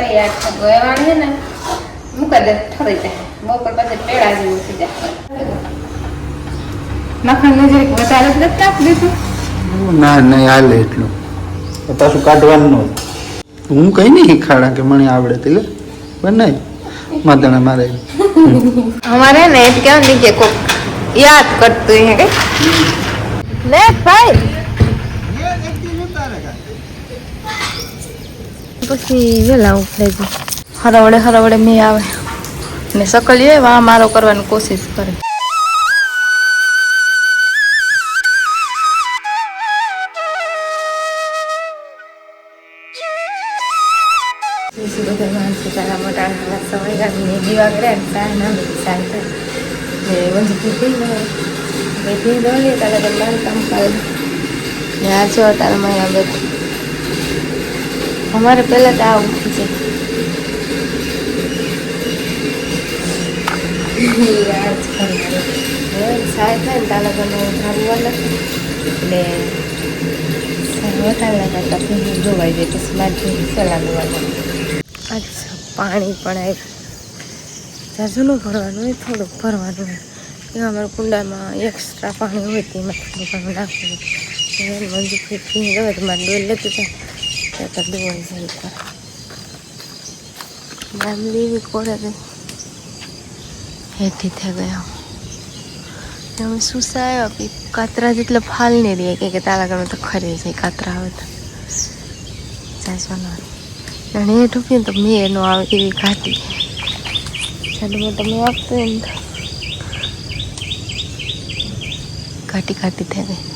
તૈયાર થતો એવા છે ને મૂકી દે ઠરી જાય બપોર પછી પેડા જેવું થઈ જાય. મખણ મજૂરી વધારે જ નથી દીધું? ના નહીં હાલે એટલું. પાછું કાઢવાનું હું કઈ નહીં ખાડા કે મને આવડે તે બનાવી માતાને મારે. અમારે ને એમ કેવું નહીં કે કોક યાદ કરતું કઈ ને ભાઈ. પછી વેલા ઉઠે છે. હરવડે હરવડે મેં આવે. ને સકલીએ વા મારો કરવાની કોશિશ કરે. બધા ને બધી આ જો તારા મહિના બેઠી અમારે પહેલા તો આ ઉઠી છે. યાદ થાય ને તારા ઘરનું ધારું ને વધારે કરતા પછી જોવાઈ જાય અચ્છા પાણી પણ આવ્યું જાજુનું ભરવાનું હોય થોડુંક ભરવાનું હોય. એમાં અમારા કુંડામાં એક્સ્ટ્રા પાણી હોય તેમાં થોડું ઘણું નાખવું હવે મંજુ ફીટ તો મારે ડોલ લેતું જાય જાય ઉપર નામ લેવી કોડે હેઠી થઈ ગયા. અમે સુસાયો કે કાતરા જેટલા ફાલ નહીં રહે કે તારા ઘરમાં તો ખરી જાય કાતરા આવે તો. સાસવાનો અને એ ઢૂકીને તો મેં એનો આવે એવી ઘાટી. ચાલો મોટો મેં આપતો એમ. ઘાટી ઘાટી થઈ ગઈ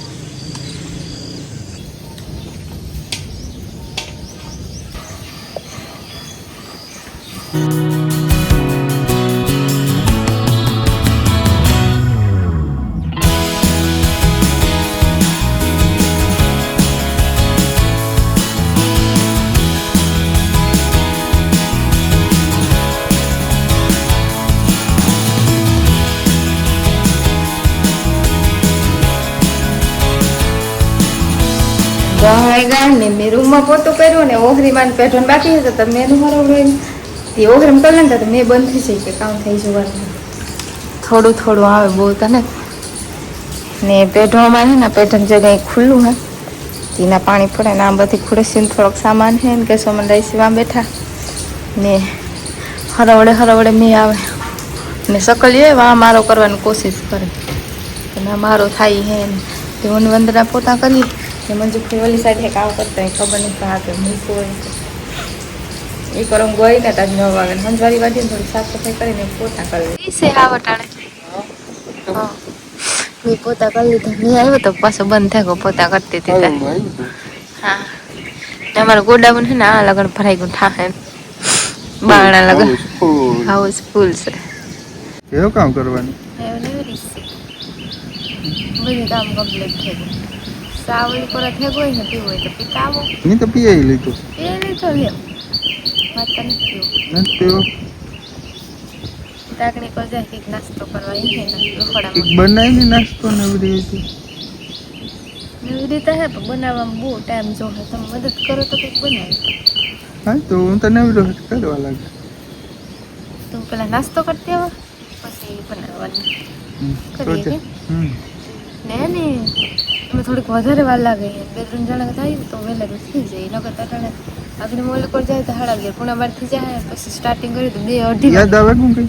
ગયા ને મેં રૂમમાં પોતું કર્યું ને ઓહરીમાં ને પેઢોને બાકી હતો તો મેં મારો તે ઓહરીમાં કરી ને તો મેં બંધ થઈ જાય કે કામ થઈ જવાનું. થોડું થોડું આવે બહુ તને ને પેઢોમાં છે ને પેઢન જગ્યાએ ખુલ્લું હે તેના પાણી પડે ને આ બધી ખુરશીને થોડોક સામાન છે ને કે સોમન રાઈસીમાં બેઠા. ને હરવડે હરવડે મેં આવે. ને સકલીએ વા મારો કરવાની કોશિશ કરે. ના મારો થાય હે ને વંદના પોતા કરીએ ને મંજુ ઓલી સાઈડ કામ કરતા ખબર નહીં હા કે મૂકવું હોય. એ કરો ગઈ ને તાજ નવ વાગે. સંજવારી વાળી થોડી સાફ સફાઈ કરીને પોતા કરી છે હા વટાણે. હા. મેં પોતા કરી લીધા. મેં આવ્યો તો પાછો બંધ થાય પોતા કરતી હતી હા ને ગોડાઉન છે ને આ લગન ભરાઈ ગયું ઠાહે બારણા લગન. હાઉસ ફૂલ છે. કેવું કામ કરવાનું? બધું કામ કમ્પ્લીટ થઈ ગયું. સાવલી પર થઈ ગયું ને પીવું હોય તો પીતાવો નહીં મેં તો પીએ લીધું. એ લીધો લ્યો કંઈક નાસ્તો હે પણ બનાવવામાં બહુ ટાઈમ જોશે તમે મદદ કરો તો કંઈક બનાવી. હા તો હું તને નવરો કરવા લાગે. તું પેલા નાસ્તો કરતી આવો પછી બનાવવાનું. કરીએ છે. હમ. ને ને એમાં થોડીક વધારે વાર લાગે. બે ત્રણ જણા થાય તો વહેલા તો થઈ જાય. એના કરતા તને આગળ મોલ પર જાય તો હાડા ગયા પૂણા બાર થઈ જાય પછી સ્ટાર્ટિંગ કરી તો બે અઢી યાદ આવે હું કઈ?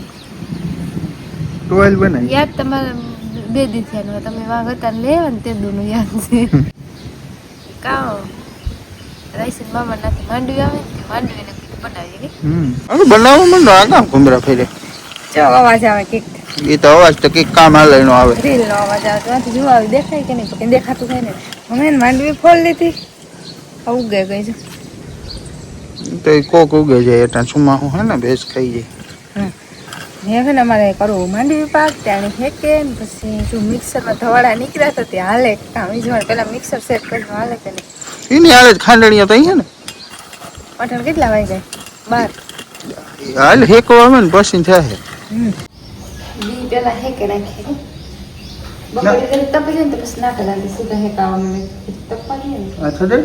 ટોયલ બનાવી. યાદ તમારે બે દી થયા ને તમે વાઘ હતા ને લેવા ને તે દૂનું યાદ છે. કાં રાઈસન મામા નાથી માંડવી આવે ને તે બનાવીએ. કે હમ બનાવવા માંડો આ કામ ઘુમરા ફેરે? જો અવાજ આવે કંઈક એ તો અવાજ તો કંઈક કામ હાલે એનો આવે. રીલનો અવાજ આવે ત્યાંથી જોવા આવે દેખાય કે નહીં તો કંઈ દેખાતું થાય ને. અમે ને માંડવી ફોલ લીધી. આ ઉગે ગઈ છે. તો એ કોક ઉગે જાય એટલે સુમા હું હે ને ભેંસ ખાઈ જાય. મેં છે ને અમારે કરવું માંડવી પાક ત્યાં ફેંકે ને પછી જો મિક્સરમાં ધવાડા નીકળ્યા હતા તે હાલે. કામ ઈ પેલા મિક્સર સેટ કરીને હાલે કે નહીં? એની હાલે જ ખાંડણીયા તો અહીંયા પાટણ કેટલા વાગ્યા? બાર. હાલ હેકવા આવે ને પછી થાય બી પેલા હેકે નાખીએ બપોરે જરી તપી જાય ને તો પછી ના કલાકે સીધા હેકાવાનું તપવા દે ને આ થડે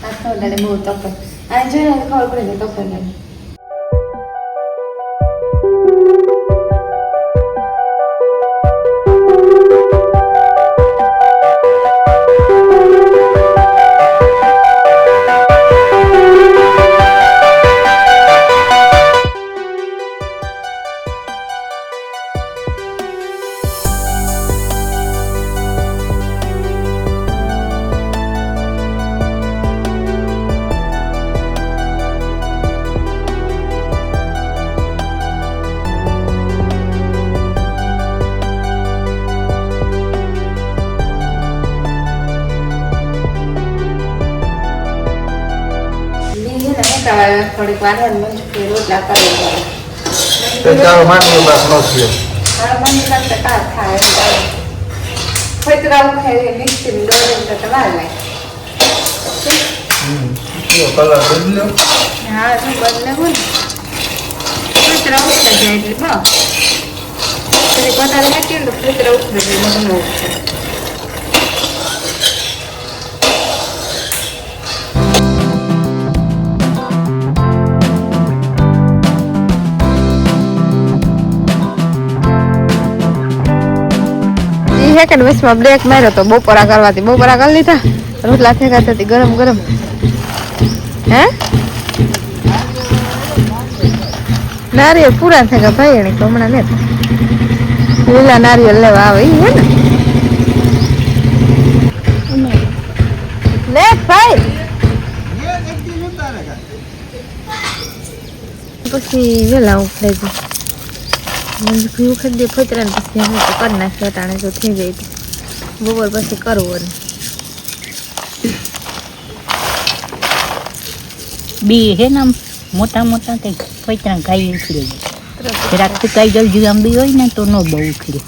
હાથ નો ડાળે બહુ તપે આ જોઈને ખબર પડે છે કપલ બીજી મુકાવા થોડીક વાર કે રોટલા કરી તે ચાલો માનવી બાપ નો છે મારા મમ્મી કરતા કાર થાય. ફોતરા ઉખાય મિક્સી દોડીને તો વાર લાગે. કલર બદલ્યો. હા તો બદલે ફોતરા ઉખડે જાય એટલે બસ. વધારે નાખીએ ને ફોતરા ઉખડે જાય મમ્મી નો ઉખડે સેકન્ડ વીસમાં બ્રેક માર્યો તો બપોરા કરવાથી બપોરા કરી લીધા. રોટલા થેકા થતી ગરમ ગરમ. હે? નારિયેળ પૂરા થેકા ભાઈ એને હમણાં ને લીલા નારિયેળ લેવા આવે હે ને? લે પછી વેલા ઉખડે છે. ઘણી વખત જે ફતરાને પછી અમે તો કરી નાખ્યા તાણે તો થઈ જાય તો બપોર પછી કરવો ને બી હે ને આમ મોટા મોટા તે ફતરા ગાય ઉખડે. જરાક તો કાંઈ જલ્દી હોય ને તો ન બહુ ઉખડે.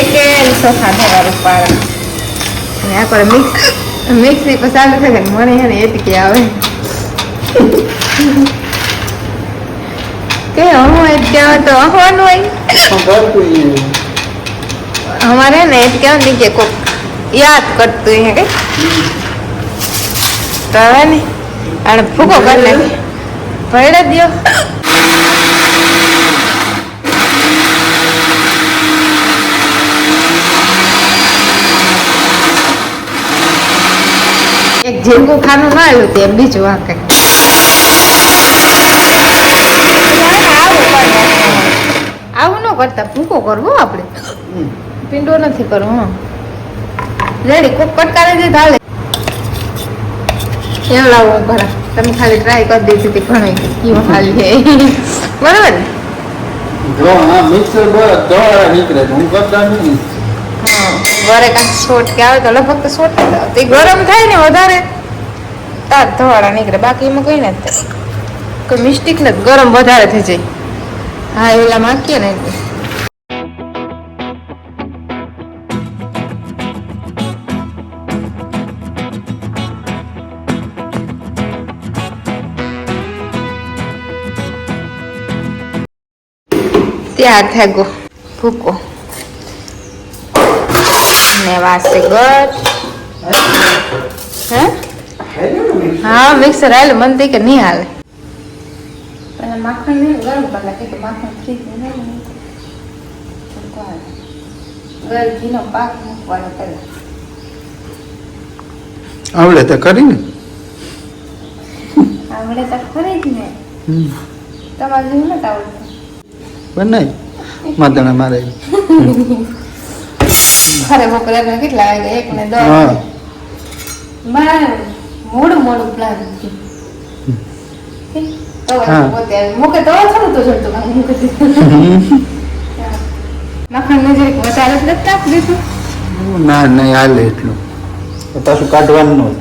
એ કે સોફા ધરા રૂપાળા. નાખો મિક્સ મિક્સી પર ચાલુ થાય મને હે ને એટકી આવે. કે હું એટકે તો હોવાનું હોય. અમારે ને એટકે હોય કે કોક યાદ કરતું હે કે? તો ને, અને ભૂકો કરી નાખી ભરે દો ઝીંગું ખાનું ના આવ્યું તે બીજું આ કંઈક આવું ન કરતા ભૂકો કરવો આપણે. પીંડો નથી કરવો રેડી કોક કટકારે જે હાલે એમ લાવો ભરા તમે ખાલી ટ્રાય કરી દીધી હતી ઘણી કીમ ખાલી છે બરાબર મિક્સર બરાબર નીકળે હું કરતા નહીં. હા. ઘરે કાંઈક શોટ કે આવે તો લગભગ તો શોટ તે ગરમ થાય ને વધારે, તાર ધવાડા નીકળે. બાકી એમાં કઈ થાય. કોઈ મિસ્ટેક નથી. ગરમ વધારે થઈ જાય. હા એલા માખીએ ને તૈયાર થઈ ગયો ભૂકો. ને વાસે ગટ હા મિક્સર હાલે મન થઈ કે નહીં હાલે. પહેલા માખણ ને ગરમ કરી કે માખણ ફ્રીજ ગર ઘીનો પાક મૂકવાનો પહેલાં. આવડે તે કરીને આવડે તો ખરી જ ને. તમારે જેવું નથી આવડતું. બનાય. માદણા મારે. ખરે બપોરે કેટલા વાગે? એક ને દસ. મારે મોડું મોડું પ્લાન. મૂકે તો થોડું તો જોડતું કામ મૂકે માખણ ને જરીક વધારે જ નથી નાખી દીધું? ના નહીં હાલે એટલું. પાછું કાઢવાનું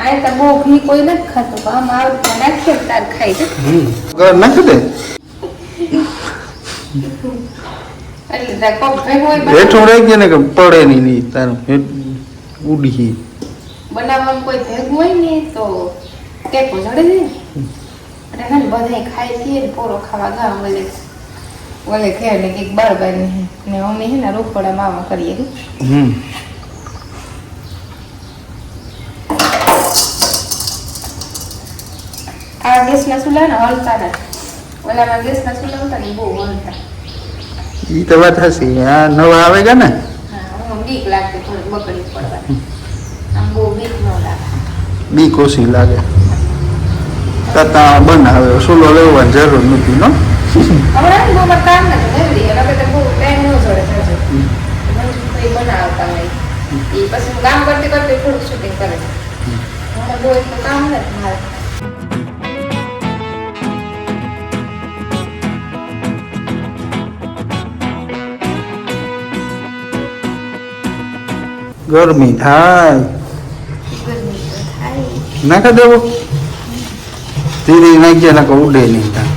આ તો બહુ ઘી કોઈ નથી ખાતું આમ આવું નાખીએ તાર ખાઈ છે નાખી દે એટલે તાર કોક ભેગું હોય બનાવ- હેઠું ગયા ને કે પડે નહીં નહીં તારું ઉડી બનાવવામાં કોઈ ભેગું હોય ને તો ટેકો જડે ને. એટલે હે ને ખાઈ પીએ પોરો ખાવા ગા ઓલે ઓલે ખેર ને કંઈક બાર બાર ને ને અમે હે ને રોકડા માવા કરીએ આ હમ. આ ગેસના ચૂલા ને હલતા ના ઓલામાં ગેસના ચૂલા હતા ને બહુ ઈ તો વાત હશે આ નવા આવે કે ને? બીક લાગતી થોડી બકડી પડવાની. આમ બહુ બીક ન લાગે. કોશી લાગે. તતા બનાવે. સુલો લેવાની જરૂર નથી નો હમણાં બહુ મારે કામ નથી નવરી એના કરતા બહુ ટાઈમ ન જોડે થશે એ બનાવતા હોય એ પછી હું કામ કરતી કરતી થોડુંક શૂટિંગ કરે. છે હમણાં બહુ એટલું કામ નથી મારે. ગરમી થાય. નાખા દેવો. ધીરે નાખ્યા નાખો ઉડે નહીં થાય.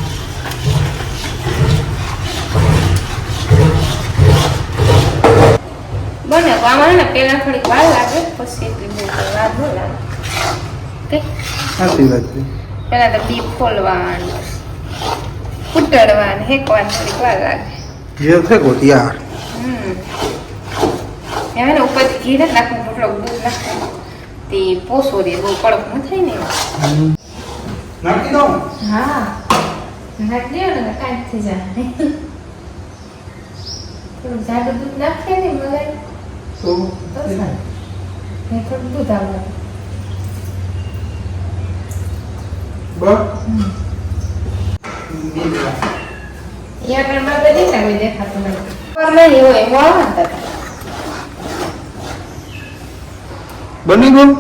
બને ને પેલા થોડીક વાર લાગે પછી એટલી વાર ન લાગે. સાચી વાત છે. પેલા તો બી ફોલવાનું કુટડવાનું હેકવાનું થોડીક વાર લાગે. જે છે યાર એમાં ને ઉપરથી ઘી નથી નાખવું થોડોક દૂધ નાખવું તે પોસો દે બહુ કડક ન થાય ને નાખી દઉં? હા. નાખી દો ને કાંઈ થઈ જાય થોડું જાડું દૂધ નાખીએ ને મલાઈ. તો? થોડું દૂધ આવે બસ. યા પણ બધી ના કોઈ દેખાતું નથી પર નહીં હોય મોળા હતા. બની ગયું?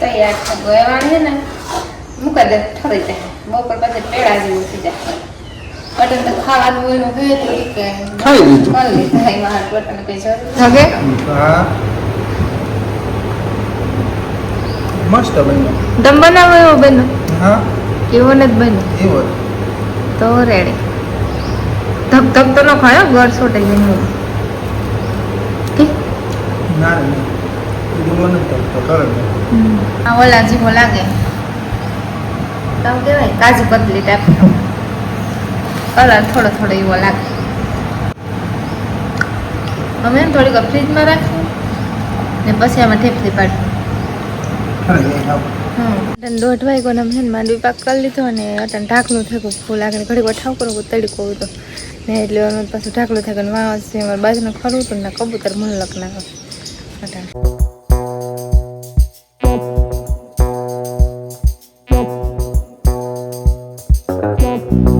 તૈયાર છે ગોયવાણ છે ને મૂકા દે ઠરી જાય. બપોર પછી પેડા જેવું થઈ જાય. બટન તો ખાવાનું હોય એનું હોય તો કે ખાઈ લીધું. ખાઈ લીધું. એમાં હાથ બટન કઈ જરૂર હગે હા મસ્ત બન્યો. દમ બનાવો એવો બન્યો? હા. એવો જ બન્યો. એવો તો રેડી ધક ધક તો ન ખાયો? ઘર છોટાઈ જઈને ના તો કરે આ ઓલા જેવો લાગે. તમે કહેવાય કાજુ કતલી ટાઈપનો કલર થોડો થોડો એવો લાગે. અમે થોડીક ફ્રીજમાં રાખીએ ને પછી આમાં ઠેપથી પાડીએ અટન દોઢ વાગ્યો ને મેં માંડવી પાક કરી લીધો અને અટન ઢાકલું થયું ફૂલ આગળ ઘડી વાર ઠાવ કરું તડકો હતો ને એટલે પાછું ઢાકલું થાય વાંસ છે બાજુને ખરું હતું ને કબૂતર મલક નાખો господарства.